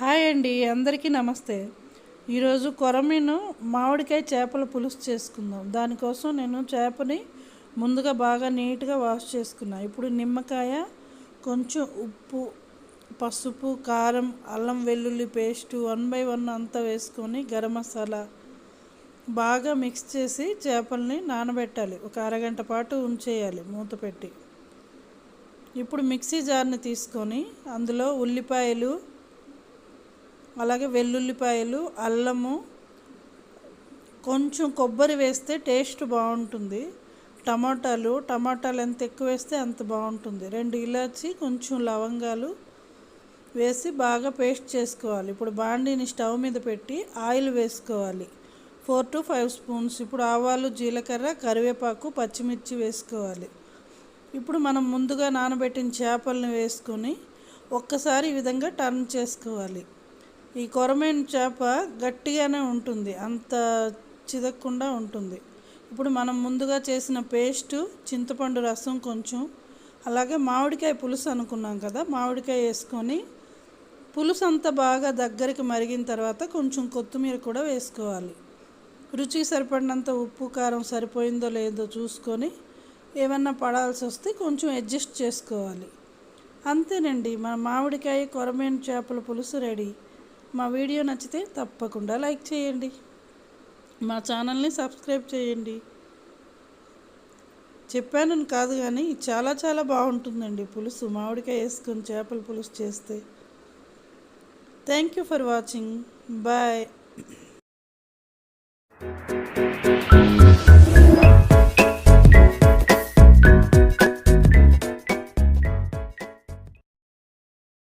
Hi అండి అందరికీ నమస్తే. ఈరోజు కొరమీను మామిడికాయ చేపల పులుసు చేసుకుందాం. దానికోసం నేను చేపని ముందుగా బాగా నీట్గా వాష్ చేసుకున్నా. ఇప్పుడు నిమ్మకాయ కొంచెం ఉప్పు పసుపు కారం అల్లం వెల్లుల్లి పేస్టు వన్ బై వన్ అంతా వేసుకొని గరం మసాలా బాగా మిక్స్ చేసి చేపల్ని నానబెట్టాలి. ఒక అరగంట పాటు ఉంచేయాలి మూత పెట్టి. ఇప్పుడు మిక్సీ జార్ని తీసుకొని అందులో ఉల్లిపాయలు అలాగే వెల్లుల్లిపాయలు అల్లము కొంచెం కొబ్బరి వేస్తే టేస్ట్ బాగుంటుంది. టమాటాలు టమాటాలు ఎంత ఎక్కువ వేస్తే అంత బాగుంటుంది. రెండు ఇలాచి కొంచెం లవంగాలు వేసి బాగా పేస్ట్ చేసుకోవాలి. ఇప్పుడు బాండీని స్టవ్ మీద పెట్టి ఆయిల్ వేసుకోవాలి. Four to five spoons. ఇప్పుడు ఆవాలు జీలకర్ర కరివేపాకు పచ్చిమిర్చి వేసుకోవాలి. ఇప్పుడు మనం ముందుగా నానబెట్టిన చేపలను వేసుకొని ఒక్కసారి ఈ విధంగా టర్న్ చేసుకోవాలి. ఈ కొరమైన చేప గట్టిగానే ఉంటుంది అంత చిదక్కుండా ఉంటుంది. ఇప్పుడు మనం ముందుగా చేసిన పేస్టు చింతపండు రసం కొంచెం అలాగే మామిడికాయ పులుసు అనుకున్నాం కదా మామిడికాయ వేసుకొని పులుసు అంతా బాగా దగ్గరికి మరిగిన తర్వాత కొంచెం కొత్తిమీర కూడా వేసుకోవాలి. రుచికి సరిపడినంత ఉప్పు కారం సరిపోయిందో లేదో చూసుకొని ఏమన్నా పడాల్సి వస్తే కొంచెం అడ్జస్ట్ చేసుకోవాలి. అంతేనండి మన మామిడికాయ కొరమేను చేపల పులుసు రెడీ. మా వీడియో నచ్చితే తప్పకుండా లైక్ చేయండి. మా ఛానల్ని సబ్స్క్రైబ్ చేయండి. చెప్పానని కాదు కానీ చాలా చాలా బాగుంటుందండి పులుసు. మామిడికాయ వేసుకొని చేపల పులుసు చేస్తే. Thank you for watching bye